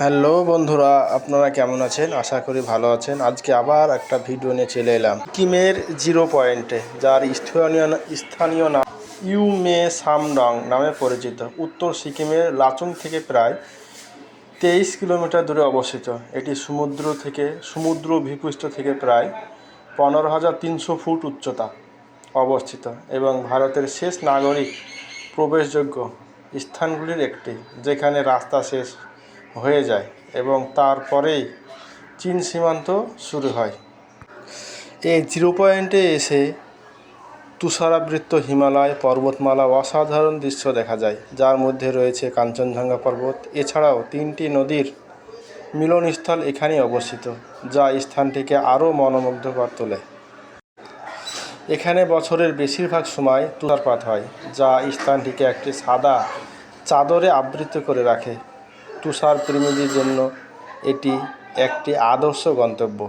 Hello বন্ধুরা, আপনারা কেমন আছেন? আশা করি ভালো আছেন। আজকে আবার একটা ভিডিও নিয়ে চলে এলাম। কিমের জিরো পয়েন্টে, যার স্থানীয় স্থানীয় নাম ইউমে সামডং নামে পরিচিত। উত্তর সিকিমের লাচুং থেকে প্রায় তেইশ কিলোমিটার দূরে অবস্থিত। এটি সমুদ্র থেকে সমুদ্র ভূপৃষ্ঠ থেকে প্রায় পনেরো হাজার তিনশো ফুট উচ্চতা অবস্থিত এবং ভারতের শেষ নাগরিক প্রবেশযোগ্য স্থানগুলির একটি, যেখানে রাস্তা শেষ হয়ে যায় এবং তারপরেই চীন সীমান্ত শুরু হয়। এই জিরো পয়েন্টে এসে তুষারাবৃত হিমালয় পর্বতমালা অসাধারণ দৃশ্য দেখা যায়, যার মধ্যে রয়েছে কাঞ্চনজঙ্ঘা পর্বত। এছাড়াও তিনটি নদীর মিলনস্থল এখানেই অবস্থিত, যা স্থানটিকে আরও মনোমুগ্ধকর তোলে। এখানে বছরের বেশিরভাগ সময় তুষারপাত হয়, যা স্থানটিকে একটি সাদা চাদরে আবৃত করে রাখে। তুষার প্রেমীদের জন্য এটি একটি আদর্শ গন্তব্য।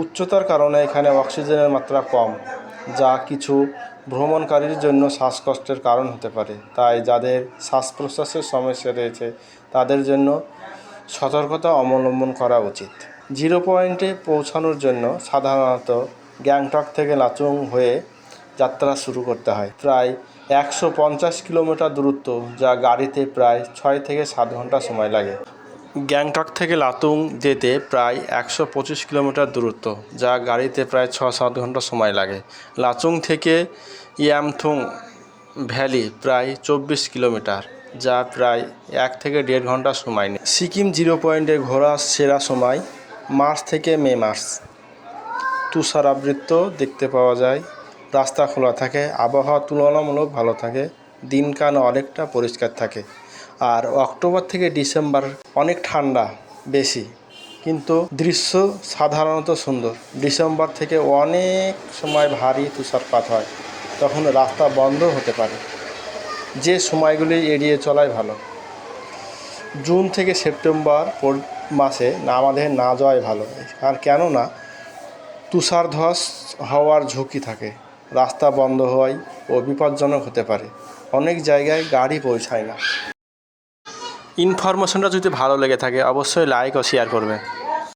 উচ্চতার কারণে এখানে অক্সিজেনের মাত্রা কম, যা কিছু ভ্রমণকারীর জন্য শ্বাসকষ্টের কারণ হতে পারে। তাই যাদের শ্বাস প্রশ্বাসের সমস্যা রয়েছে, তাদের জন্য সতর্কতা অবলম্বন করা উচিত। জিরো পয়েন্টে পৌঁছানোর জন্য সাধারণত গ্যাংটক থেকে লাচুং হয়ে যাত্রা শুরু করতে হয়। প্রায় একশো পঞ্চাশ কিলোমিটার দূরত্ব, যা গাড়িতে প্রায় ছয় থেকে সাত ঘণ্টা সময় লাগে। গ্যাংটক থেকে লাতুং যেতে প্রায় একশো পঁচিশ কিলোমিটার দূরত্ব, যা গাড়িতে প্রায় ছ সাত ঘণ্টা সময় লাগে। লাচুং থেকে ইয়ামথুং ভ্যালি প্রায় চব্বিশ কিলোমিটার, যা প্রায় এক থেকে দেড় ঘণ্টা সময় নেয়। সিকিম জিরো পয়েন্টে ঘোরার সেরা সময় মার্চ থেকে মে মাস। তুষারাবৃত দেখতে পাওয়া যায়। রাস্তা খোলা থাকে, আবহাওয়া তুলনামূলক ভালো থাকে, দিনকাল অনেকটা পরিষ্কার থাকে। আর অক্টোবর থেকে ডিসেম্বর অনেক ঠান্ডা, বেশি। কিন্তু দৃশ্য সাধারণত সুন্দর। ডিসেম্বর থেকে অনেক সময় ভারী তুষারপাত হয়, তখন রাস্তা বন্ধ হতে পারে। যে সময়গুলি এড়িয়ে চলাই ভালো। জুন থেকে সেপ্টেম্বর মাসে আমাদের না যাওয়াই ভালো। আর কেননা তুষার ধস হওয়ার ঝুঁকি থাকে। রাস্তা বন্ধ হয় ও বিপজ্জনক হতে পারে। অনেক জায়গায় গাড়ি পৌঁছায় না। ইনফরমেশনটা যদি ভালো লেগে থাকে, অবশ্যই লাইক ও শেয়ার করবেন।